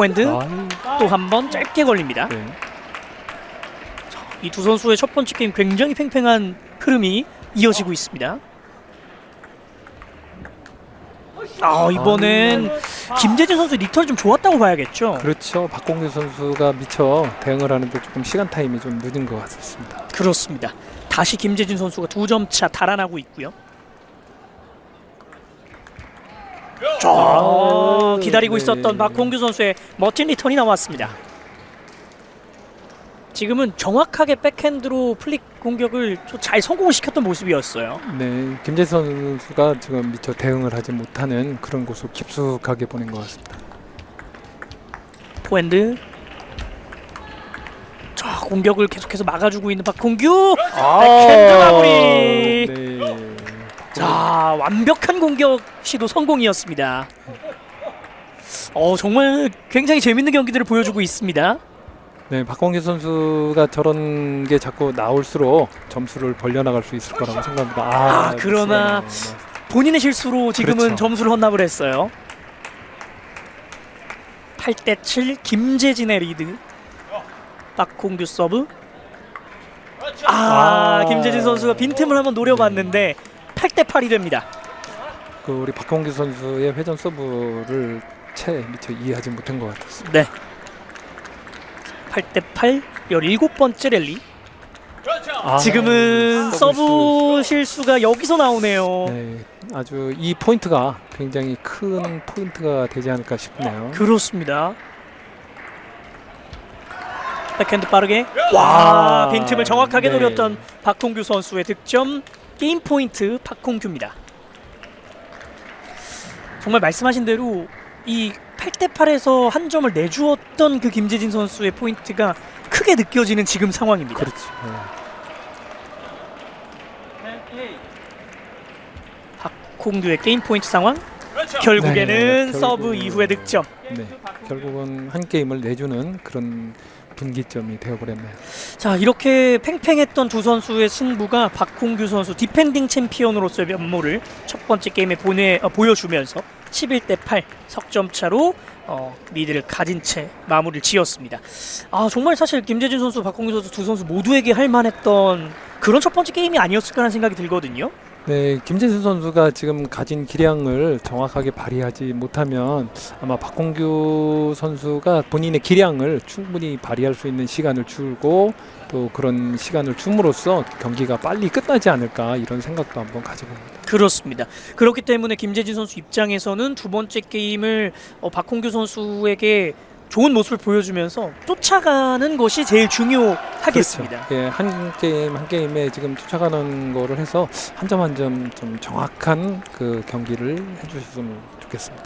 포핸드 아, 또한 번 짧게 걸립니다. 네. 이두 선수의 첫 번째 게임 굉장히 팽팽한 흐름이 이어지고 있습니다. 아 이번엔 김재진 선수 리턴이 좀 좋았다고 봐야겠죠. 그렇죠. 박공규 선수가 미처 대응을 하는데 조금 시간 타임이 좀 늦은 것 같습니다. 그렇습니다. 다시 김재진 선수가 두 점 차 달아나고 있고요. 자, 아, 기다리고 네. 있었던 박홍규 선수의 멋진 리턴이 나왔습니다. 지금은 정확하게 백핸드로 플릭 공격을 좀 잘 성공을 시켰던 모습이었어요. 네, 김재선 선수가 지금 미처 대응을 하지 못하는 그런 곳을 깊숙하게 보낸 것 같습니다. 포핸드. 자, 공격을 계속해서 막아주고 있는 박홍규. 백핸드 마무리. 네. 자 완벽한 공격 시도 성공이었습니다. 어 정말 굉장히 재밌는 경기들을 보여주고 있습니다. 네, 박광규 선수가 저런 게 자꾸 나올수록 점수를 벌려나갈 수 있을 거라고 생각합니다. 아, 그러나 그렇습니다. 본인의 실수로 지금은 그렇죠. 점수를 헌납을 했어요. 8대 7 김재진의 리드. 박홍규 서브. 아, 아. 김재진 선수가 빈틈을 한번 노려봤는데 8대 8이 됩니다. 그 우리 박광규 선수의 회전 서브를 채 미처 이해하지 못한 것 같았습니다. 네. 8대 8 17번째 랠리. 아, 지금은 서브 서브 실수가 여기서 나오네요. 네, 아주 이 포인트가 굉장히 큰 포인트가 되지 않을까 싶네요. 그렇습니다. 백핸드 빠르게 와 아, 빈틈을 정확하게 네. 노렸던 박홍규 선수의 득점 게임 포인트 박홍규입니다. 정말 말씀하신 대로 이 8대 8에서 한 점을 내주었던 그 김재진 선수의 포인트가 크게 느껴지는 지금 상황입니다. 그렇죠. 네. 박홍규의 게임 포인트 상황 결국에는 네, 서브 결국- 이후의 득점. 네, 결국은 한 게임을 내주는 그런 분기점이 되어버렸네요. 자 이렇게 팽팽했던 두 선수의 승부가 박홍규 선수 디펜딩 챔피언으로서의 면모를 첫 번째 게임에 보내 어, 보여주면서 11대 8 석점 차로 어, 리드를 가진 채 마무리를 지었습니다. 아 정말 사실 김재진 선수, 박홍규 선수 두 선수 모두에게 할 만했던 그런 첫 번째 게임이 아니었을까라는 생각이 들거든요. 네, 김재수 선수가 지금 가진 기량을 정확하게 발휘하지 못하면 아마 박공규 선수가 본인의 기량을 충분히 발휘할 수 있는 시간을 주고 또 그런 시간을 줌으로써 경기가 빨리 끝나지 않을까 이런 생각도 한번 가져봅니다. 그렇습니다. 그렇기 때문에 김재진 선수 입장에서는 두 번째 게임을 어, 박홍규 선수에게 좋은 모습을 보여주면서 쫓아가는 것이 제일 중요하겠습니다. 그렇죠. 예, 한 게임 한 게임에 지금 쫓아가는 거를 해서 한 점 한 점 좀 정확한 그 경기를 해주셨으면 좋겠습니다.